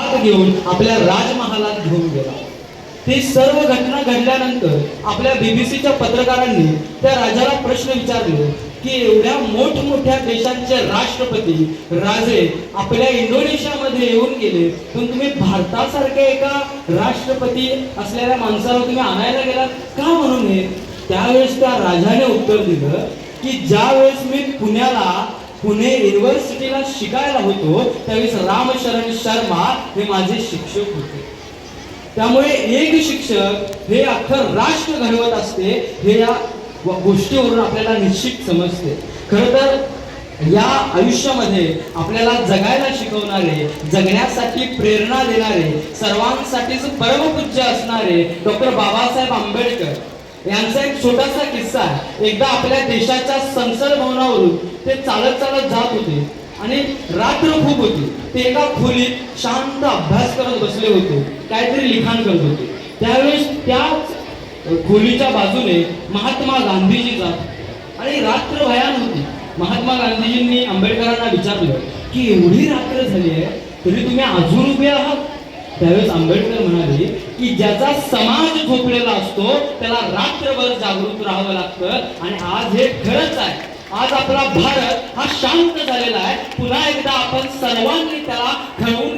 हात घेऊन आपल्या राजमहालात घेऊन गेला. ती सर्व घटना घडल्यानंतर आपल्या बीबीसीच्या पत्रकारांनी त्या राजाला प्रश्न विचारले की एवढ्या मोठमोठ्या देशांचे राष्ट्रपती राजे आपल्या इंडोनेशियामध्ये येऊन गेले. पण तुम्ही भारतासारख्या एका राष्ट्रपती असलेल्या माणसाला तुम्ही आणायला गेलात का म्हणून हे? त्यावेळेस त्या राजाने उत्तर दिलं की ज्यावेळेस मी पुण्याला पुणे युनिव्हर्सिटीला शिकायला होतो. त्यावेळेस रामशरण शर्मा हे माझे शिक्षक होते. त्यामुळे एक शिक्षक हे अख्खं राष्ट्र घडवत असते हे या गोष्टीवरून आपल्याला निश्चित समजते. खर तर या आयुष्यामध्ये आपल्याला जगायला शिकवणारे जगण्यासाठी प्रेरणा देणारे सर्वांसाठीच परमपूज्य असणारे डॉक्टर बाबासाहेब आंबेडकर यांचा एक छोटासा किस्सा आहे. एकदा आपल्या देशाच्या संसद भवनावरून ते चालत चालत जात होते आणि रात्र खूप होती. ते एका खोलीत शांत अभ्यास करत बसले होते. काहीतरी लिखाण करत होते. त्यावेळेस त्याच खोलीच्या बाजूने महात्मा गांधीजी जात. आणि रात्र भयान होती. महात्मा गांधीजींनी आंबेडकरांना विचारलं की एवढी रात्र झाली आहे तरी तुम्ही अजून उभे आहात? त्यावेळेस आंबेडकर म्हणाले की ज्याचा समाज झोपलेला असतो त्याला रात्रभर जागृत राहावं लागतं आणि आज हे खरंच आहे. आज आपला भारत हा शांत झालेला आहे. पुन्हा एकदा आपण सर्वांनी त्याला घडवून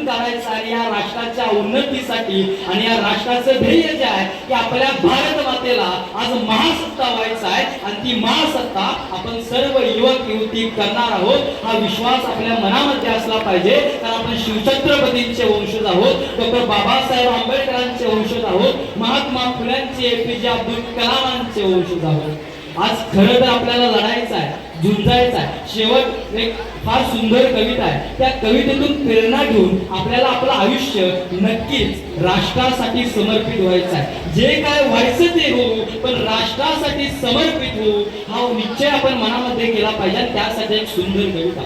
या राष्ट्राच्या उन्नतीसाठी आणि या राष्ट्राचं ध्येय जे आहे की आपल्या भारत मातेला आज महासत्ता व्हायचा आहे. आणि ती महासत्ता आपण सर्व युवक युवती करणार आहोत. हा विश्वास आपल्या मनामध्ये असला पाहिजे. कारण आपण शिवछत्रपतींचे वंशज आहोत. डॉक्टर बाबासाहेब आंबेडकरांचे वंशज आहोत. महात्मा फुल्यांचे जे अब्दुल कलामांचे वंशज आहोत. आज खरं तर आपल्याला लढायचं आहे झुंजायचं आहे. शेवट एक फार सुंदर कविता आहे. त्या कवितेतून प्रेरणा घेऊन आपल्याला आपलं आयुष्य नक्कीच राष्ट्रासाठी समर्पित व्हायचं आहे. जे काय व्हायचं ते हो पण राष्ट्रासाठी समर्पित हो हा निश्चय आपण मनामध्ये केला पाहिजे. त्यासाठी एक सुंदर कविता.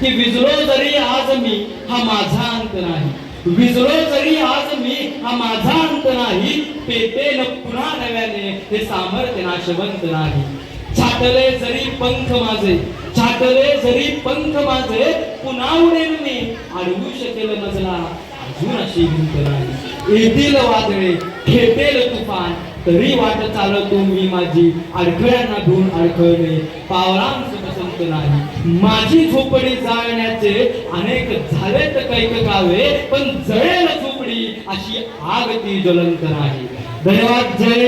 की विजलो जरी आज मी हा माझा अंत नाही. विजलो जरी आज मी हा माझा अंत नाही. पेटेल पुन्हा नव्याने हे सामर्थ्य नाशवंत नाही. छाटले जरी पंख माझे छाटले जरी पंख माझे पुन्हा उडेल मी अडवू शकेल मजला अजून अशी भिंत नाही. येतील वादळे खेपेल तुफान तरी वाट चालतो मी माझी अडखळ्यांना धुवून अडखळणे पावलांच पसंत नाही. माझी झोपडी जाळण्याचे अनेक झालेत कैक कावे पण जळेल झोपडी अशी आग ती ज्वलंत नाही. ಬೆಳಗಾವಿ ಜಿಲ್ಲೆ